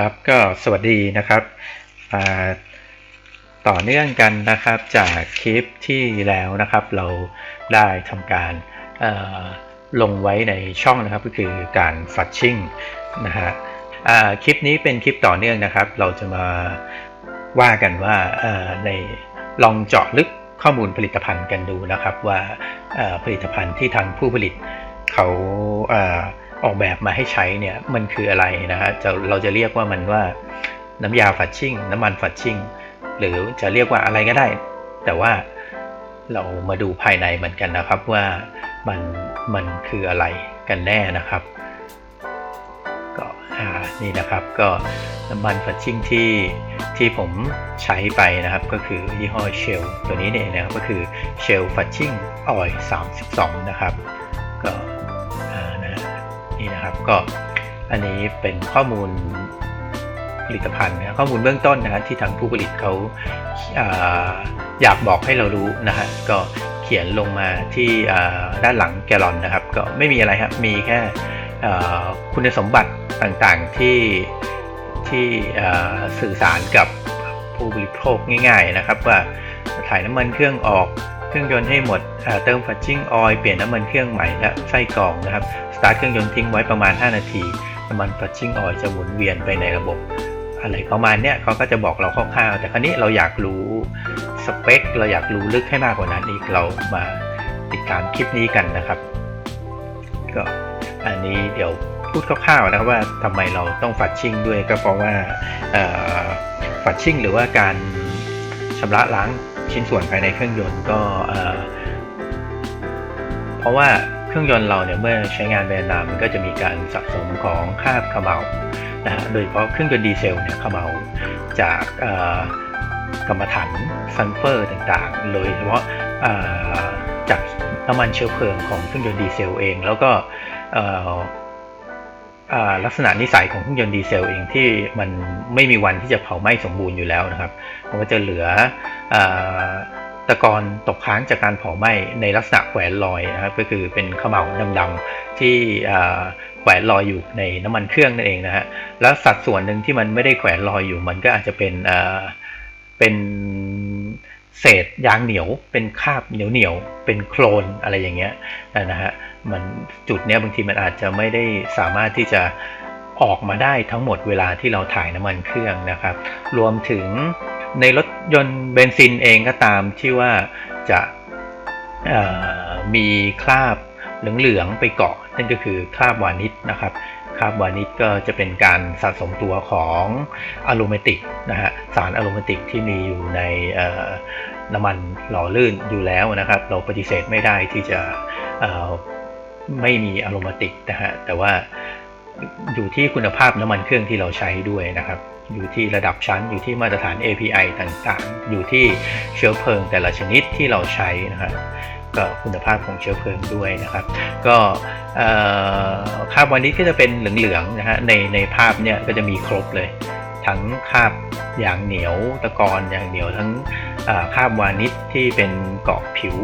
ครับก็สวัสดีนะครับต่อเนื่องกันนะครับจากคลิปที่แล้วนะครับ เราได้ทำการลงไว้ในช่องนะครับก็คือการฟัดชิ่งนะฮะคลิปนี้เป็นคลิปต่อเนื่องนะครับ เราจะมาว่ากันว่าในลองเจาะลึกข้อมูลผลิตภัณฑ์กันดูนะครับว่าผลิตภัณฑ์ที่ทางผู้ผลิตเขาเออกแบบมาให้ใช้เนี่ยมันคืออะไรนะฮะจะเราจะเรียกว่ามันว่าน้ำยาฝัดชิ่ง น้ำมันฝัดชิ่ง หรือจะเรียกว่าอะไรก็ได้ แต่ว่าเรามาดูภายในเหมือนกันนะครับว่ามันมันคืออะไรกันแน่นะครับก็นี่นะครับก็น้ำมันฝัดชิ่งที่ที่ผมใช้ไปนะครับ ก็คือยี่ห้อเชลตัวนี้เนี่ยนะครับก็คือเชลฝัดชิ่งออย32 นะครับ ก็อันนี้เป็นข้อมูลผลิตภัณฑ์นะข้อมูลเบื้องต้นนะฮะที่ทางผู้ผลิตเขาอาอยากบอกให้เรารู้นะฮะก็เขียนลงมาที่ด้านหลังแกลลอนนะครับ ก็ไม่มีอะไรครับมีแค่คุณสมบัติต่างๆที่ที่สื่อสารกับผู้บริโภคง่าย ๆนะครับ ว่าถ่ายน้ำมันเครื่องออก เครื่องยนต์ให้หมดเติมฟัดชิ่งออยล์เปลี่ยนน้ำมันเครื่องใหม่และไส้กรองนะครับสตาร์ทเครื่องยนต์ทิ้งไว้ประมาณ 5 นาทีน้ำมันฟัดชิ่งออยล์จะหมุนเวียนไปในระบบ อะไรประมาณเนี้ยเขาก็จะบอกเราคร่าวๆแต่ครั้นี้เราอยากรู้สเปค เราอยากรู้ลึกให้มากกว่านั้นอีกเรามาติดตามคลิปนี้กันนะครับ ก็อันนี้เดี๋ยวพูดคร่าวๆนะครับว่าทำไมเราต้องฟัดชิ่งด้วยก็เพราะว่าฟัดชิ่งหรือว่าการชำระล้าง ชิ้นส่วนภายในเครื่องยนต์ก็เพราะว่าเครื่องยนต์เราเนี่ยเมื่อใช้งานไปนานมันก็จะมีการสะสมของคราบขม่านะโดยเฉพาะเครื่องยนต์ดีเซลเนี่ยขม่าจากกรรมฐานซัลเฟอร์ต่างๆ โดยเฉพาะจากน้ำมันเชื้อเพลิงของเครื่องยนต์ดีเซลเอง แล้วก็ ลักษณะนิสัยของเครื่องยนต์ดีเซลเองที่มันไม่มีวันที่จะเผาไหม้สมบูรณ์อยู่แล้วนะครับมันก็จะเหลืออตะกอนตกค้างจากการเผาไหม้ในลักษณะแขวนลอยนะครับก็คือเป็นขม่าดำๆที่แขวนลอยอยู่ในน้ำมันเครื่องนั่นเองนะฮะแล้วสัดส่วนหนึ่งที่มันไม่ได้แขวนลอยอยู่มันก็อาจจะเป็นเป็น เศษยางเหนียวเป็นคราบเหนียวเหนียวเป็นโคลนอะไรอย่างเงี้ยนะฮะมันจุดเนี้ยบางทีมันอาจจะไม่ได้สามารถที่จะออกมาได้ทั้งหมดเวลาที่เราถ่ายน้ำมันเครื่องนะครับ รวมถึงในรถยนต์เบนซินเองก็ตามที่ว่าจะมีคราบเหลืองๆไปเกาะนั่นก็คือคราบวานิชนะครับ คราบวานิชก็จะเป็นการสะสมตัวของอะโรมติกนะฮะสารอะโรมติกที่มีอยู่ในน้ำมันหล่อลื่นอยู่แล้วนะครับ เราปฏิเสธไม่ได้ที่จะไม่มีอะโรมติกนะฮะแต่ว่าอยู่ที่คุณภาพน้ำมันเครื่องที่เราใช้ด้วยนะครับอยู่ที่ระดับชั้นอยู่ที่มาตรฐาน API ต่างๆ อยู่ที่เชื้อเพลิงแต่ละชนิดที่เราใช้นะครับ ก็คุณภาพของเชื้อเพลิงด้วยนะครับ ก็คาบวานิชก็จะเป็นเหลืองๆนะฮะในในภาพเนี่ยก็จะมีครบเลย ทั้งคาบอย่างเหนียวตะกอนอย่างเหนียวทั้งคาบวานิชที่เป็นเกาะผิว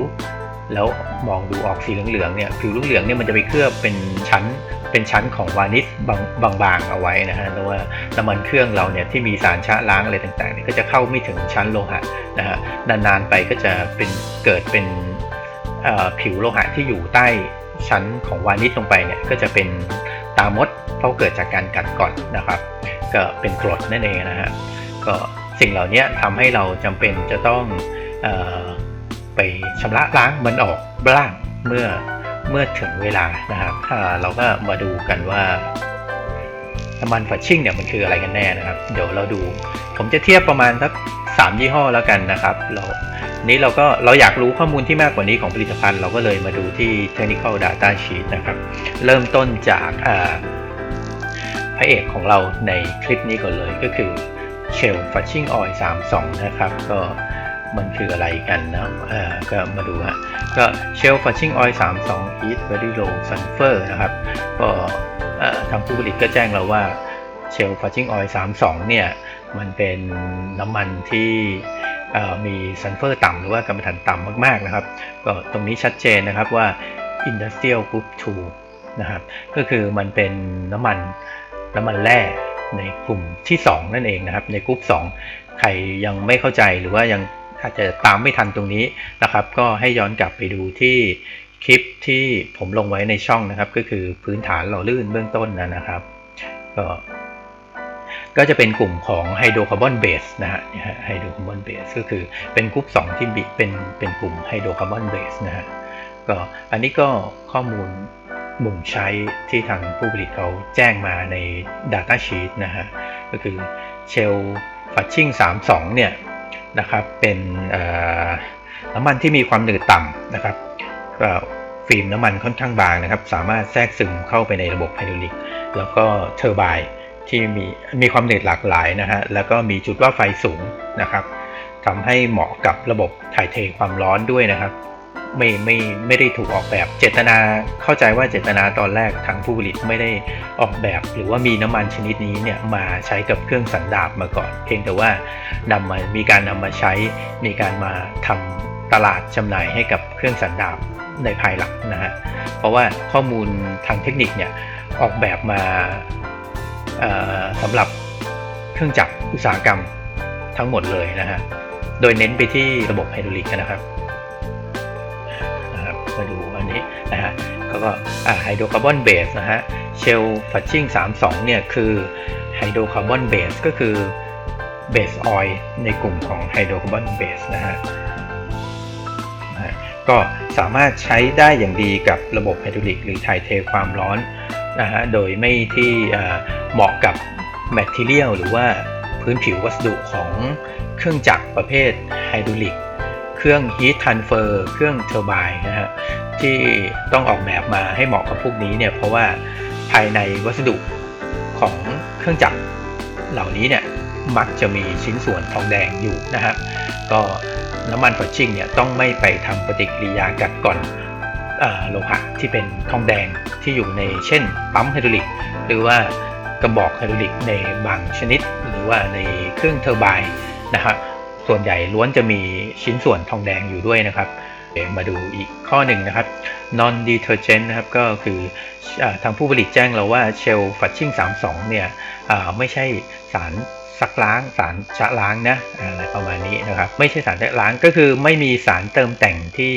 แล้วมองดูออกสีเหลืองๆเนี่ยผิวเหลืองๆเนี่ยมันจะไปเคลือบเป็นชั้นเป็นชั้นของวานิชบางบางๆเอาไว้นะฮะแล้วว่าน้ำมันเครื่องเราเนี่ยที่มีสารชะล้างอะไรต่างๆเนี่ยก็จะเข้าไม่ถึงชั้นโลหะนะฮะนานๆไปก็จะเป็นเกิดเป็น ผิวโลหะที่อยู่ใต้ชั้นของวานิชลงไปเนี่ยก็จะเป็นตามดเพราะเกิดจากการกัดกร่อนนะครับ ก็เป็นกรดนั่นเองนะฮะก็สิ่งเหล่านี้ทำให้เราจำเป็นจะต้องออไปชำระล้างมันออกบ้างเมื่อเมื่อถึงเวลานะครับเราก็มาดูกันว่าน้ำมันฝัดชิ่งเนี่ยมันคืออะไรกันแน่นะครับ เดี๋ยวเราดู ผมจะเทียบประมาณสักสามยี่ห้อแล้วกันนะครับ เรา นี้เราก็เราอยากรู้ข้อมูลที่มากกว่านี้ของผลิตภัณฑ์ เราก็เลยมาดูที่ technical data sheet นะครับ เริ่มต้นจากพระเอกของเราในคลิปนี้ก่อนเลยก็คือ Shell Flushing Oil 32 นะครับ ก็มันคืออะไรกันนะอ่าก็มาดูฮะก็ Shell Flushing Oil 32 is very low sulfur นะครับ ก็ทางผู้ผลิตก็แจ้งเราว่า Shell Flushing Oil 32 เนี่ย มันเป็นน้ำมันที่ มีซัลเฟอร์ต่ำหรือว่ากรรมฐานต่ำมากๆนะครับ ก็ตรงนี้ชัดเจนนะครับว่า Industrial Group 2นะครับก็คือมันเป็นน้ำมันน้ำมันแร่ในกลุ่มที่ 2 นั่นเองนะครับ ในกลุ่ม2 ใครยังไม่เข้าใจหรือว่ายังอาจจะตามไม่ทันตรงนี้นะครับ ก็ให้ย้อนกลับไปดูที่คลิปที่ผมลงไว้ในช่องนะครับ ก็คือพื้นฐานหล่อลื่นเบื้องต้นนะครับ ก็ ก็จะเป็นกลุ่มของไฮโดรคาร์บอนเบสนะฮะไฮโดรคาร์บอนเบสก็คือเป็นกลุ่ม2ที่เป็นเป็นกลุ่มไฮโดรคาร์บอนเบสนะฮะก็อันนี้ก็ข้อมูลมุมใช้ที่ทางผู้ผลิตเขาแจ้งมาใน Data Sheet นะฮะก็คือเชลฟัชชิ่ง32 เนี่ยนะครับเป็นน้ำมันที่มีความหนืดต่ำนะครับฟิล์มน้ำมันค่อนข้างบางนะครับ สามารถแทรกซึมเข้าไปในระบบไฮดรอลิก แล้วก็เทอร์ไบน์ ที่มีมีความหนืดหลากหลายนะฮะแล้วก็มีจุดว่าไฟสูงนะครับทำให้เหมาะกับระบบถ่ายเทความร้อนด้วยนะครับ ไม่ไม่ไม่ได้ถูกออกแบบเจตนาเข้าใจว่าเจตนาตอนแรกทางผู้ผลิตไม่ได้ออกแบบ หรือว่ามีน้ำมันชนิดนี้เนี่ยมาใช้กับเครื่องสันดาปมาก่อน เพียงแต่ว่านำมามีการนำมาใช้มีการมาทำตลาดจำหน่ายให้กับเครื่องสันดาปในภายหลังนะฮะเพราะว่าข้อมูลทางเทคนิคเนี่ยออกแบบมา สำหรับเครื่องจักรอุตสาหกรรมทั้งหมดเลยนะฮะ โดยเน้นไปที่ระบบไฮดรอลิกนะครับ มาดูอันนี้นะฮะ ก็ไฮโดรคาร์บอนเบสนะฮะ เชลฟัชชิ่ง32 เนี่ยคือไฮโดรคาร์บอนเบสก็คือเบสออยล์ในกลุ่มของไฮโดรคาร์บอนเบสนะฮะก็สามารถใช้ได้อย่างดีกับระบบไฮดรอลิกหรือถ่ายเทความร้อน นะฮะโดยไม่ที่เหมาะกับแมทเทียลหรือว่าพื้นผิววัสดุของเครื่องจักรประเภทไฮดรอลิก เครื่องฮีททันเฟอร์เครื่องเทอร์ไบน์นะฮะที่ต้องออกแบบมาให้เหมาะกับพวกนี้เนี่ยเพราะว่าภายในวัสดุของเครื่องจักรเหล่านี้เนี่ยมักจะมีชิ้นส่วนทองแดงอยู่นะฮะก็น้ำมันฟอชชิ่งเนี่ยต้องไม่ไปทำปฏิกิริยากัดก่อน โลหะที่เป็นทองแดงที่อยู่ในเช่นปั๊มไฮดรอลิก หรือว่ากระบอกไฮดรอลิกในบางชนิด หรือว่าในเครื่องเทอร์ไบน์นะครับส่วนใหญ่ล้วนจะมีชิ้นส่วนทองแดงอยู่ด้วยนะครับ มาดูอีกข้อหนึ่งนะครับ non detergent นะครับก็คืออทางผู้ผลิตแจ้งเราว่า Shell Flushing 32 เนี่ยไม่ใช่สารซักล้างสารชะล้างนะอะไรประมาณนี้นะครับ ไม่ใช่สารชะล้างก็คือไม่มีสารเติมแต่งที่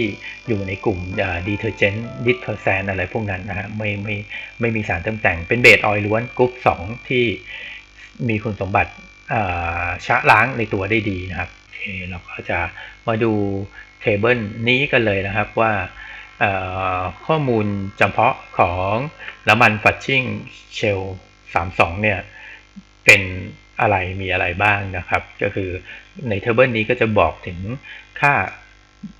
อยู่ในกลุ่มดีเทอร์เจนต์ดิเทอร์แซนอะไรพวกนั้นนะฮะไม่ไม่ไม่มีสารเติมแต่งเป็นเบสออยล์ล้วนกรุ๊ป2 ที่มีคุณสมบัติชะล้างในตัวได้ดีนะครับโอเคเราก็จะมาดู เทเบิลนี้กันเลยนะครับว่าข้อมูลจำเพาะของน้ำมันฟัชชิ่งเชล32 เนี่ย เป็นอะไรมีอะไรบ้างนะครับ ก็คือในเทเบิลนี้ก็จะบอกถึงค่า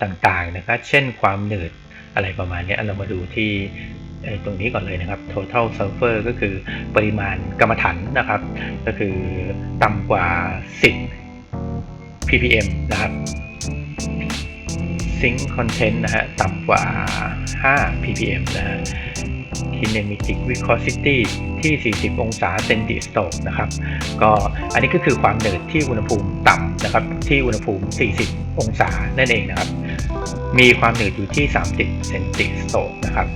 ต่างๆนะครับ เช่นความหนืดอะไรประมาณนี้เรามาดูที่ตรงนี้ก่อนเลยนะครับ total sulfur ก็คือปริมาณกรรมฐานนะครับ ก็คือต่ำกว่า 10 ppm นะครับ zinc content นะฮะต่ำกว่า 5 ppm นะฮะ kinematic viscosity ที่ 40 องศาเซนติสโตกนะครับ ก็อันนี้ก็คือความหนืดที่อุณหภูมิต่ำนะครับ ที่อุณหภูมิ 40 องศานั่นเองนะครับ มีความหนืดอยู่ที่ 30 เซนติสโตกนะครับ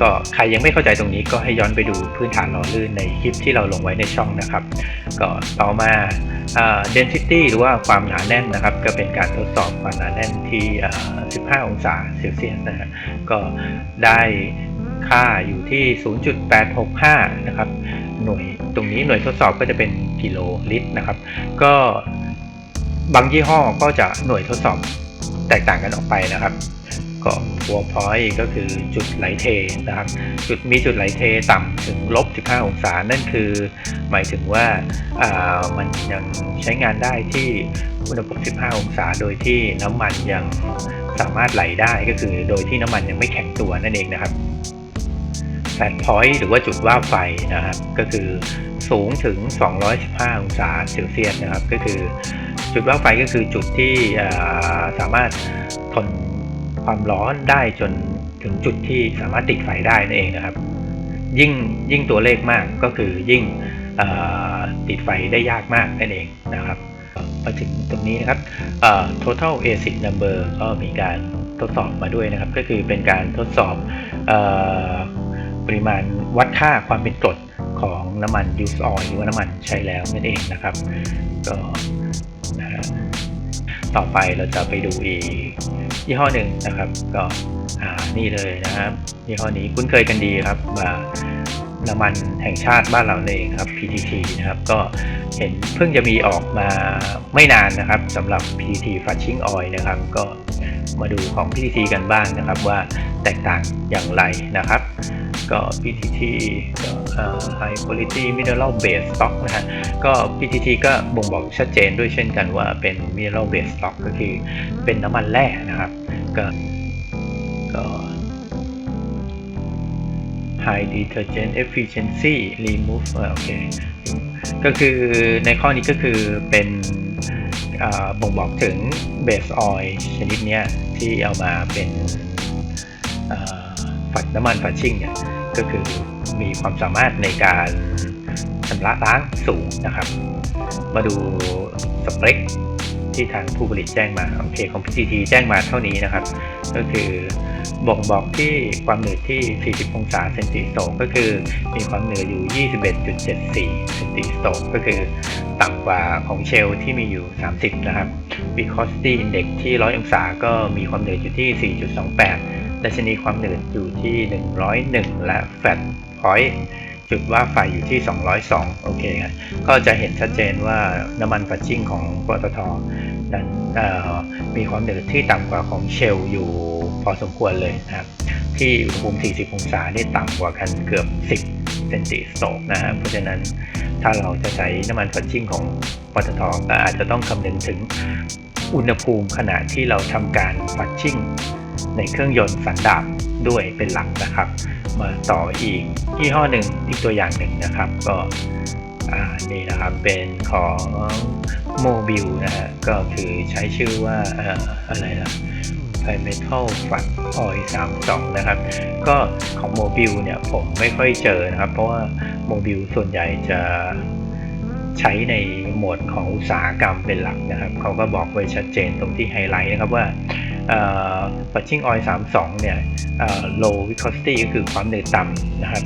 ก็ใครยังไม่เข้าใจตรงนี้ก็ให้ย้อนไปดูพื้นฐานหล่อลื่นในคลิปที่เราลงไว้ในช่องนะครับ ก็ต่อมา density หรือว่าความหนาแน่นนะครับ ก็เป็นการทดสอบความหนาแน่นที่ 15 องศาเซลเซียสนะฮะก็ได้ค่าอยู่ที่ 0.865 นะครับ หน่วยตรงนี้หน่วยทดสอบก็จะเป็นกิโลลิตรนะครับ ก็บางยี่ห้อก็จะหน่วยทดสอบแตกต่างกันออกไปนะครับ ก็หัวพอยก็คือจุดไหลเทนะครับ จุดมีจุดไหลเทต่ำถึงลบ 15 องศา นั่นคือ หมายถึงว่ามันยังใช้งานได้ที่อุณหภูมิ 15 องศา โดยที่น้ำมันยังสามารถไหลได้ก็คือโดยที่น้ำมันยังไม่แข็งตัวนั่นเองนะครับแฟลพอยต์หรือว่าจุดว่าไฟนะครับก็คือสูงถึง 215 องศาเซลเซียสนะครับ ก็คือจุดว่าไฟก็คือจุดที่สามารถทน ความร้อนได้จนถึงจุดที่สามารถติดไฟได้นั่นเองนะครับ ยิ่งยิ่งตัวเลขมากก็คือยิ่งติดไฟได้ยากมากนั่นเองนะครับมาถึงตรงนี้นะครับ total acid number ก็มีการทดสอบมาด้วยนะครับ ก็คือเป็นการทดสอบปริมาณวัดค่าความเป็นกรดของน้ำมัน use oil หรือว่าน้ำมันใช้แล้วนั่นเองนะครับก็นะฮะต่อไปเราจะไปดูอีก ยี่ห้อหนึ่งนะครับ ก็นี่เลยนะครับยี่ห้อนี้คุ้นเคยกันดีครับว่าน้ำมันแห่งชาติบ้านเราเองครับ PTT นะครับ ก็เห็นเพิ่งจะมีออกมาไม่นานนะครับสำหรับ PTT Flushing Oil นะครับ ก็ มาดูของ PTT กันบ้างนะครับว่าแตกต่างอย่างไรนะครับ ก็ PTT ก็ High Quality Mineral Based Stock นะฮะก็ PTT ก็บ่งบอกชัดเจนด้วยเช่นกันว่าเป็น Mineral Based Stock ก็คือเป็นน้ำมันแร่นะครับ ก็ก็ High Detergent Efficiency Remove โอเค ก็คือในข้อนี้ก็คือเป็น บ่งบอกถึงเบสออยล์ชนิดนี้ที่เอามาเป็นฝัดน้ำมันฝัดชิ่งเนี่ยก็คือมีความสามารถในการชำระล้างสูงนะครับ มาดูสเปค ที่ทางผู้ผลิตแจ้งมาโอเคของ PTT แจ้งมาเท่านี้นะครับ ก็คือบ่งบอกที่ความหนืดที่ 40 องศาเซนติโตก็คือมีความหนืดอยู่ 21.74 เซนติโตก็คือต่ำกว่าของเชลที่มีอยู่ 30 นะครับ Viscosity Index ที่ 100 องศาก็มีความหนืดอยู่ที่ 4.28 ดัชนีความหนืดอยู่ที่ 101 และ Fat Point จุดว่าไฟอยู่ที่ 202 โอเคครับก็จะเห็นชัดเจนว่าน้ำมันฟัชชิ่งของปตทนั้นมีความหนือดที่ต่ำกว่าของเชลอยู่พอสมควรเลยนะครับ ที่อุณหภูมิ 40 องศานี่ต่ำกว่ากันเกือบ 10 เซนติสโตกนะฮะเพราะฉะนั้นถ้าเราจะใช้น้ำมันฟัชชิ่งของปตทก็อาจจะต้องคำนึงถึงอุณหภูมิขณะที่เราทำการฟัชชิ่ง ในเครื่องยนต์สันดาปด้วยเป็นหลักนะครับ มาต่ออีกยี่ห้อหนึ่งอีกตัวอย่างหนึ่งนะครับ ก็นี่นะครับเป็นของโมบิลนะฮะก็คือใช้ชื่อว่าอออะไรนะไ i เมทัลฟัดออย32นะครับ ก็ของโมบิลเนี่ยผมไม่ค่อยเจอนะครับ เพราะว่าโมบิลส่วนใหญ่จะใช้ในโหมดของอุตสาหกรรมเป็นหลักนะครับ เขาก็บอกไว้ชัดเจนตรงที่ไฮไลท์นะครับว่า ฟัชชิ่งออย32เนี่ย low viscosity ก็คือความเหนืดต่ำนะครับ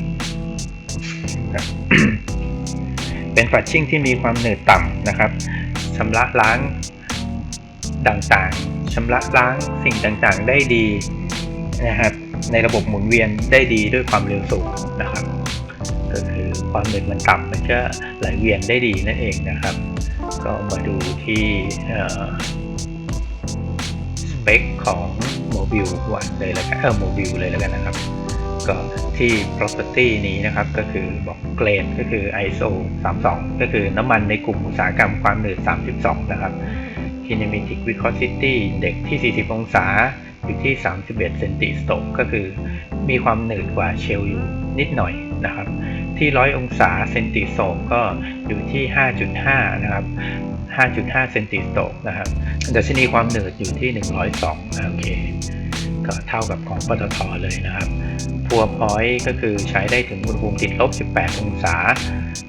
เป็นฟัชชิ่งที่มีความเหนืดต่ำนะครับชำระล้างต่างๆชำระล้างสิ่งต่างๆได้ดีนะครับ ในระบบหมุนเวียนได้ดีด้วยความเร็วสูงนะครับ ก็คือความเหนืดมันต่ำมันก็ไหลเวียนได้ดีนั่นเองนะครับ ก็มาดูที่ ปคของโมบิลวันเลยแล้วกันเออโมบิลเลยแล้วกันนะครับ ก็ที่ property นี้นะครับก็คือบอกเกรดก็คือ ISO 32 ก็คือน้ำมันในกลุ่มอุตสาหกรรมความหนืด 32 นะครับ kinematic viscosity index ที่ 40 องศาอยู่ที่ 31 เซนติสโตกก็คือมีความหนืดกว่าเชลอยู่นิดหน่อยนะครับ ที่ 100 องศาเซนติโซกก็อยู่ที่ 5.5 นะครับ 5.5 เซนติสโตกนะครับดัชนีความหนืดอยู่ที่ 102นะโอเค ก็เท่ากับของปตทเลยนะครับพัวพอยต์ก็คือใช้ได้ถึงอุณหภูมิติดลบ 18 องศา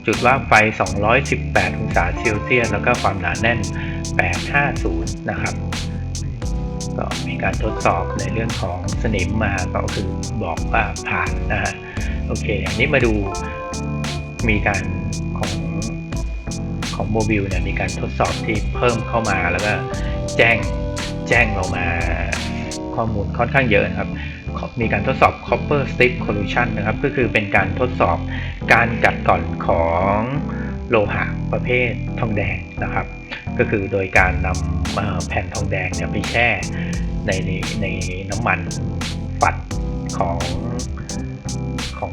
จุดว่างไฟ 218 องศาเซลเซียส แล้วก็ความหนาแน่น 850 นะครับ ก็มีการทดสอบในเรื่องของสนิมมาก็คือบอกว่าผ่านนะฮะ โอเค อันนี้มาดูมีการของ โมบิลเนี่ยมีการทดสอบที่เพิ่มเข้ามาแล้วก็แจ้งแจ้งเรามาข้อมูลค่อนข้างเยอะนะครับมีการทดสอบ copper strip collusion นะครับ ก็คือเป็นการทดสอบการกัดก่อนของโลหะประเภททองแดงนะครับ ก็คือโดยการนำแผ่นทองแดงเนี่ยไปแช่ในในในน้ำมัน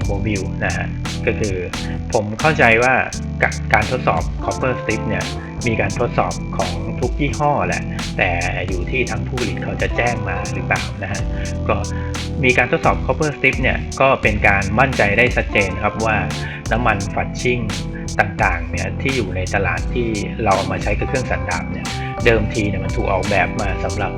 โมบิลนะฮะก็คือผมเข้าใจว่าการทดสอบ copper strip เนี่ยมีการทดสอบของทุกยี่ห้อแหละ แต่อยู่ที่ทางผู้ผลิตเขาจะแจ้งมาหรือเปล่านะฮะก็มีการทดสอบ copper strip เนี่ยก็เป็นการมั่นใจได้ชัดเจนครับว่าน้ำมันฝัดชิ่งต่างๆเนี่ยที่อยู่ในตลาดที่เราเอามาใช้กับเครื่องสันดาปเนี่ยเดิมทีเนี่ยมันถูกออกแบบมาสำหรับ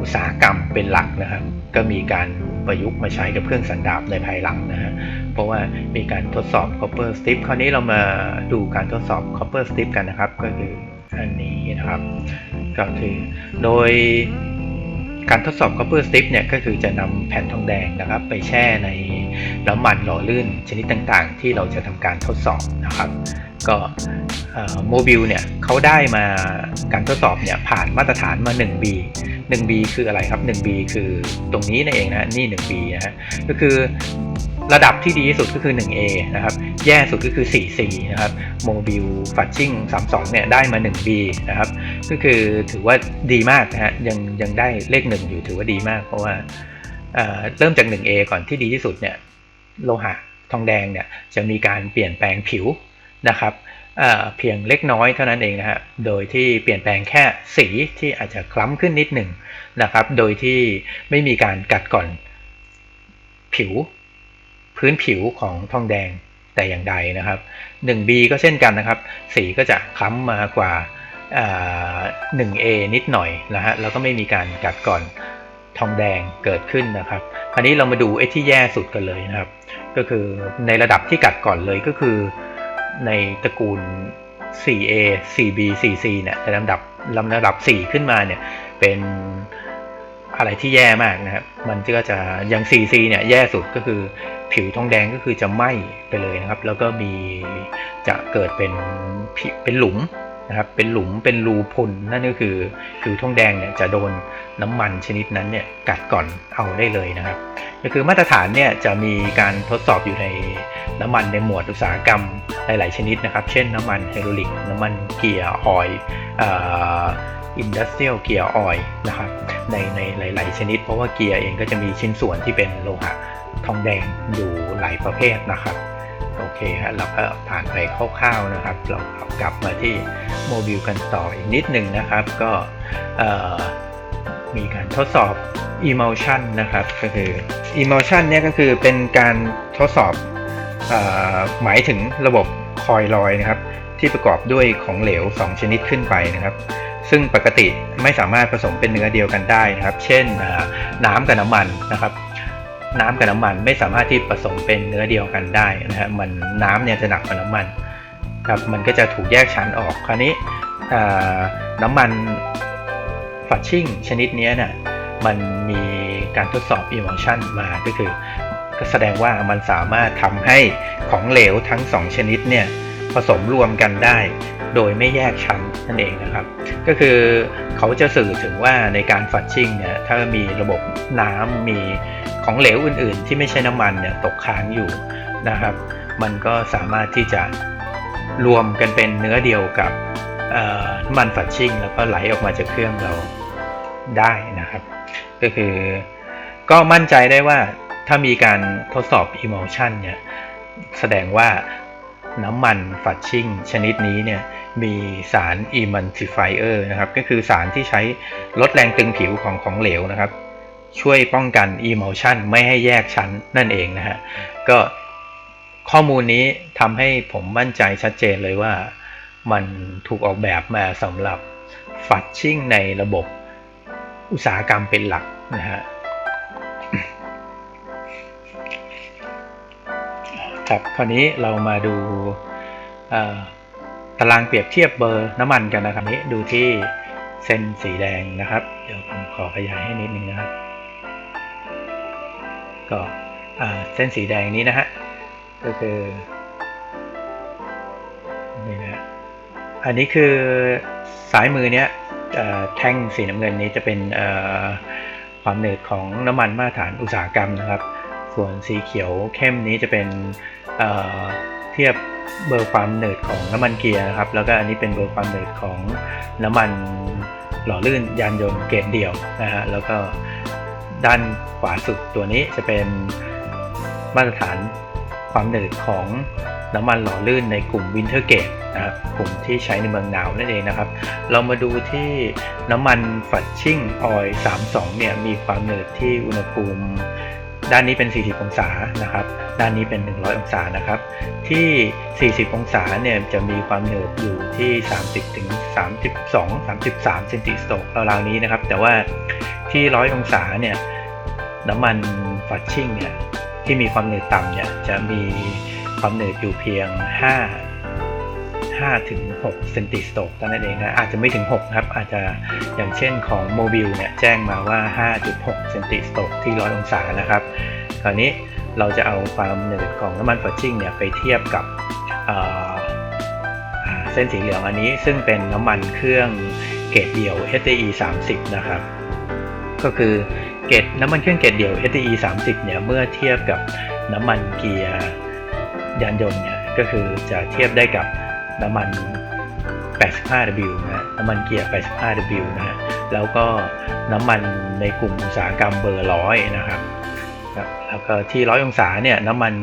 อุตสาหกรรมเป็นหลักนะครับ ก็มีการ ประยุกต์มาใช้กับเครื่องสันดาปในภายหลังนะฮะ เพราะว่ามีการทดสอบ copper strip คราวนี้เรามาดูการทดสอบ copper strip กันนะครับ ก็คืออันนี้นะครับ ก็คือโดยการทดสอบ copper strip เนี่ยก็คือจะนำแผ่นทองแดงนะครับ ไปแช่ในน้ำมันหล่อลื่นชนิดต่างๆ ที่เราจะทำการทดสอบนะครับ ก็โมบิลเนี่ยเขาได้มาการทดสอบเนี่ยผ่านมาตรฐานมา 1B 1B คืออะไรครับ 1B คือตรงนี้นั่นเองนะนี่ 1B นะฮะก็คือระดับที่ดีที่สุดก็คือ 1A นะครับ แย่สุดก็คือ 4C นะครับโมบิลฟัชชิ่ง32 เนี่ยได้มา 1B นะครับ ก็คือถือว่าดีมากนะฮะ ยังยังได้เลขหนึ่งอยู่ถือว่าดีมาก เพราะว่าเเริ่มจาก 1A ก่อนที่ดีที่สุดเนี่ย โลหะทองแดงเนี่ยจะมีการเปลี่ยนแปลงผิวนะครับ เพียงเล็กน้อยเท่านั้นเองนะฮะ โดยที่เปลี่ยนแปลงแค่สีที่อาจจะคล้ำขึ้นนิดหนึ่งนะครับ โดยที่ไม่มีการกัดก่อนผิว พื้นผิวของทองแดงแต่อย่างใดนะครับ 1B ก็เช่นกันนะครับ สีก็จะคล้ำมากว่า 1A นิดหน่อยนะฮะ แล้วก็ไม่มีการกัดก่อนทองแดงเกิดขึ้นนะครับ อันนี้เรามาดูไอ้ที่แย่สุดกันเลยนะครับ ก็คือในระดับที่กัดก่อนเลยก็คือ ในตระกูล 4A 4B 4C เนี่ยในลำดับลำดับ 4 ขึ้นมาเนี่ยเป็นอะไรที่แย่มากนะครับ มันก็จะอย่าง 4C เนี่ยแย่สุดก็คือผิวทองแดงก็คือจะไหม้ไปเลยนะครับ แล้วก็มีจะเกิดเป็นเป็นหลุม นะครับเป็นหลุมเป็นรูพุนนั่นก็คือผิวทองแดงเนี่ยจะโดนน้ำมันชนิดนั้นเนี่ยกัดก่อนเอาได้เลยนะครับ ก็คือมาตรฐานเนี่ยจะมีการทดสอบอยู่ในน้ำมันในหมวดอุตสาหกรรมหลาย ๆ ชนิดนะครับ เช่นน้ำมันไฮโดรลิก น้ำมันเกียร์ออยอินดัสเทรียลเกียร์ออยนะครับในในหลาย ๆ ชนิด เพราะว่าเกียร์เองก็จะมีชิ้นส่วนที่เป็นโลหะทองแดงอยู่หลายประเภทนะครับ เคฮะเราก็ผ่านไปคร่าวๆนะครับ เรากลับมาที่โมบิลกันต่ออีกนิดหนึ่งนะครับ ก็มีการทดสอบ emulsion นะครับ ก็คือ emulsion เนี่ยก็คือเป็นการทดสอบอหมายถึงระบบคอยลอยนะครับ ที่ประกอบด้วยของเหลว 2 ชนิดขึ้นไปนะครับ ซึ่งปกติไม่สามารถผสมเป็นเนื้อเดียวกันได้นะครับ เช่นน้ำกับน้ำมันนะครับ น้ำกับน้ำมันไม่สามารถที่ผสมเป็นเนื้อเดียวกันได้นะฮะมันน้ำเนี่ยจะหนักกว่าน้ำมันครับมันก็จะถูกแยกชั้นออกคราวนี้น้ำมันฟัชชิ่งชนิดนี้เนี่ยมันมีการทดสอบ emulsion มาก็คือก็แสดงว่ามันสามารถทำให้ของเหลวทั้ง 2 ชนิดเนี่ย ผสมรวมกันได้ โดยไม่แยกชั้นนั่นเองนะครับ ก็คือเขาจะสื่อถึงว่าในการฟัดชิ่งเนี่ยถ้ามีระบบน้ำมีของเหลวอื่น ๆ ที่ไม่ใช่น้ำมันเนี่ยตกค้างอยู่นะครับ มันก็สามารถที่จะรวมกันเป็นเนื้อเดียวกับน้ำมันฟัดชิ่ง แล้วก็ไหลออกมาจากเครื่องเราได้นะครับ ก็คือก็มั่นใจได้ว่าถ้ามีการทดสอบ emulsion เนี่ยแสดงว่า น้ำมันฟัดชิ่งชนิดนี้เนี่ยมีสาร emulsifier นะครับ ก็คือสารที่ใช้ลดแรงตึงผิวของของเหลวนะครับ ช่วยป้องกัน emulsion ไม่ให้แยกชั้นนั่นเองนะฮะก็ข้อมูลนี้ทำให้ผมมั่นใจชัดเจนเลยว่ามันถูกออกแบบมาสำหรับฟัดชิ่งในระบบอุตสาหกรรมเป็นหลักนะฮะ ครับ คราวนี้เรามาดูตารางเปรียบเทียบเบอร์น้ำมันกันนะครับนี้ดูที่เส้นสีแดงนะครับ เดี๋ยวผมขอขยายให้นิดนึงนะครับ ก็เส้นสีแดงนี้นะฮะก็คือนี่นะอันนี้คือสายมือเนี้ยแท่งสีน้ำเงินนี้จะเป็นความเหนืดของน้ำมันมาตรฐานอุตสาหกรรมนะครับ ส่วนสีเขียวเข้มนี้จะเป็นเทียบเบอร์ความเหนืดของน้ำมันเกียร์นะครับ แล้วก็อันนี้เป็นเบอร์ความเหนืดของน้ำมันหล่อลื่นยานยนต์เกรดเดี่ยวนะฮะ แล้วก็ด้านขวาสุดตัวนี้จะเป็นมาตรฐานความเหนืดของน้ำมันหล่อลื่นในกลุ่มวินเทอร์เกตนะครับกลุ่มที่ใช้ในเมืองหนาวนั่นเองนะครับ เรามาดูที่น้ำมันฝัดชิ่งออย32เนี่ยมีความเหนืดที่อุณหภูมิ ด้านนี้เป็น 40 องศานะครับ ด้านนี้เป็น 100 องศานะครับ ที่ 40 องศาเนี่ยจะมีความเหนืดอยู่ที่ 30ถึง32 33เซนติสโตกราวๆนี้นะครับ แต่ว่าที่ 100 องศาเนี่ยน้ำมันฝัดชิ่งเนี่ยที่มีความเหนืดต่ำเนี่ยจะมีความเหนืดอยู่เพียง 5 5ถึง6เซนติสโตกเท่านั้นเองนะอาจจะไม่ถึง6ครับอาจจะอย่างเช่นของโมบิลเนี่ยแจ้งมาว่า 5.6เซนติสโตกที่ร้อยองศานะครับคราวนี้เราจะเอาความหนืดของน้ำมันฟอชิ่งเนี่ยไปเทียบกับเเส้นสีเหลืองอันนี้ซึ่งเป็นน้ำมันเครื่องเกรดเดี่ยว HTE 30 นะครับ ก็คือเกรดน้ำมันเครื่องเกรดเดี่ยว HTE 30 เนี่ยเมื่อเทียบกับน้ำมันเกียร์ยานยนต์เนี่ยก็คือจะเทียบได้กับ น้ำมัน 85W นะฮะน้ำมันเกียร์ 85W นะฮะแล้วก็น้ำมันในกลุ่มอุตสาหกรรมเบอร์ร้อยนะครับแล้วก็ที่ร้อยองศาเนี่ยน้ำมัน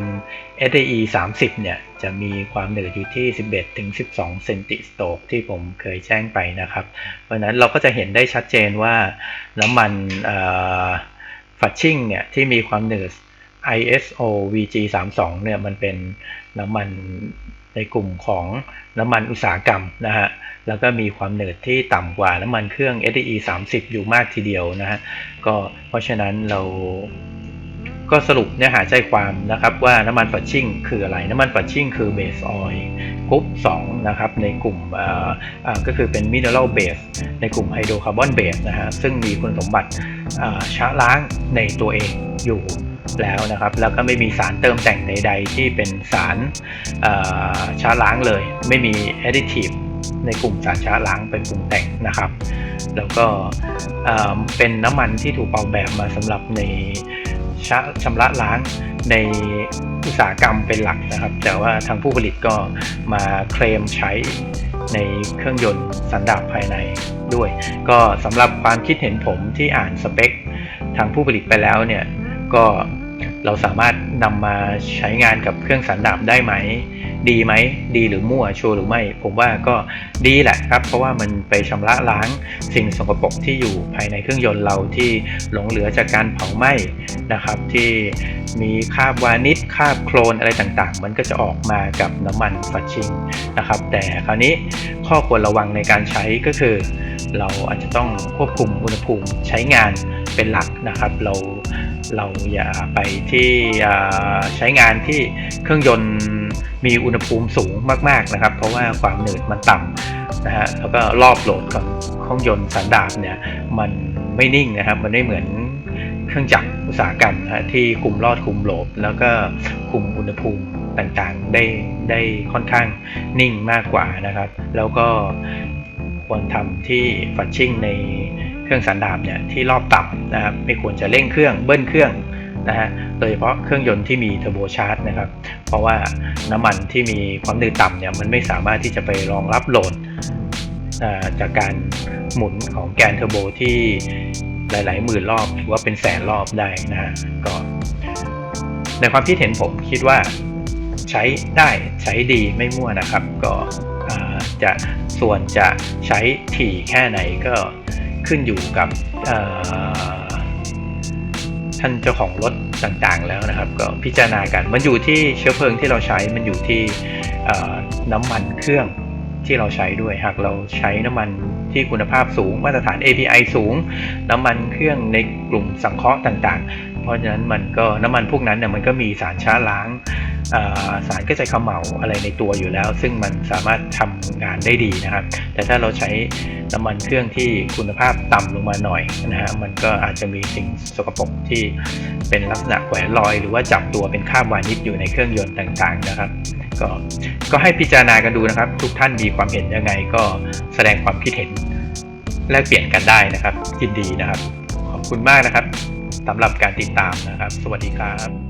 SAE 30 เนี่ยจะมีความหนืดอยู่ที่ 11ถึง12 เซนติสโตรกที่ผมเคยแจ้งไปนะครับ เพราะนั้นเราก็จะเห็นได้ชัดเจนว่าน้ำมันฟัชชิ่งเนี่ยที่มีความหนืด ISO VG 32 เนี่ยมันเป็นน้ำมัน ในกลุ่มของน้ำมันอุตสาหกรรมนะฮะแล้วก็มีความเหนืดที่ต่ำกว่าน้ำมันเครื่อง SDE 30 อยู่มากทีเดียวนะฮะก็เพราะฉะนั้นเราก็สรุปเนื้อหาใจความนะครับว่าน้ำมันฟัชชิ่งคืออะไร น้ำมันฟัชชิ่งคือเบสออยล์กรุ๊ป2นะครับในกลุ่มก็คือเป็นมิเนอรัลเบสในกลุ่มไฮโดรคาร์บอนเบสนะฮะซึ่งมีคุณสมบัติชะล้างในตัวเองอยู่ แล้วนะครับ แล้วก็ไม่มีสารเติมแต่งใด ๆ ที่เป็นสารอ่าชะล้างเลย ไม่มีแอดดิทีฟในกลุ่มสารชะล้างเป็นปรุงแต่งนะครับ แล้วก็เป็นน้ำมันที่ถูกออกแบบมาสำหรับในชชำระล้างในอุตสาหกรรมเป็นหลักนะครับ แต่ว่าทางผู้ผลิตก็มาเคลมใช้ในเครื่องยนต์สันดาปภายในด้วย ก็สำหรับความคิดเห็นผมที่อ่านสเปค ทางผู้ผลิตไปแล้วเนี่ย ก็ เราสามารถนำมาใช้งานกับเครื่องสันดาปได้ไหม ดีไหม ดีหรือมั่วชัวร์หรือไม่ ผมว่าก็ดีแหละครับ เพราะว่ามันไปชำระล้างสิ่งสกปรกที่อยู่ภายในเครื่องยนต์เราที่หลงเหลือจากการเผาไหม้นะครับ ที่มีคราบวานิชคราบโคลนอะไรต่างๆ มันก็จะออกมากับน้ำมันฟัชชิงนะครับ แต่คราวนี้ข้อควรระวังในการใช้ก็คือ เราอาจจะต้องควบคุมอุณหภูมิใช้งานเป็นหลักนะครับ เรา เราอย่าไปที่ใช้งานที่เครื่องยนต์มีอุณหภูมิสูงมากๆนะครับ เพราะว่าความหนืดมันต่ำนะฮะแล้วก็รอบโหลดของเครื่องยนต์สันดาปเนี่ยมันไม่นิ่งนะครับ มันไม่เหมือนเครื่องจักรอุตสาหกรรมนะฮะที่คุมรอดคุมโหลดแล้วก็คุมอุณหภูมิต่างๆได้ได้ค่อนข้างนิ่งมากกว่านะครับ แล้วก็ควรทำที่ฟัชชิ่งใน เครื่องสันดาปเนี่ยที่รอบต่ำนะครับไม่ควรจะเร่งเครื่องเบิ้ลเครื่องนะฮะโดยเฉพาะเครื่องยนต์ที่มีเทอร์โบชาร์จนะครับเพราะว่าน้ำมันที่มีความหนืดต่ำเนี่ยมันไม่สามารถที่จะไปรองรับโหลดจากการหมุนของแกนเทอร์โบที่หลาย ๆ หมื่นรอบหรือว่าเป็นแสนรอบได้นะฮะก็ในความคิดเห็นผมคิดว่าใช้ได้ใช้ดีไม่มั่วนะครับ ก็จะส่วนจะใช้ถี่แค่ไหนก็ ขึ้นอยู่กับท่านเจ้าของรถต่างๆแล้วนะครับ ก็พิจารณากัน มันอยู่ที่เชื้อเพลิงที่เราใช้ มันอยู่ที่น้ำมันเครื่องที่เราใช้ด้วย หากเราใช้น้ำมันที่คุณภาพสูง มาตรฐาน API สูง น้ำมันเครื่องในกลุ่มสังเคราะห์ต่าง ๆ เพราะฉะนั้นมันก็น้ำมันพวกนั้นเนี่ยมันก็มีสารช้าล้าง สารกระจายขมเหลาอะไรในตัวอยู่แล้ว ซึ่งมันสามารถทำงานได้ดีนะครับ แต่ถ้าเราใช้น้ำมันเครื่องที่คุณภาพต่ำลงมาหน่อยนะฮะมันก็อาจจะมีสิ่งสกปรกที่เป็นลักษณะแขวนลอย หรือว่าจับตัวเป็นคราบวานิชอยู่ในเครื่องยนต์ต่างๆนะครับก็ก็ให้พิจารณากันดูนะครับ ทุกท่านมีความเห็นยังไงก็แสดงความคิดเห็นแลกเปลี่ยนกันได้นะครับยินดีนะครับ ขอบคุณมากนะครับสำหรับการติดตามนะครับ สวัสดีครับ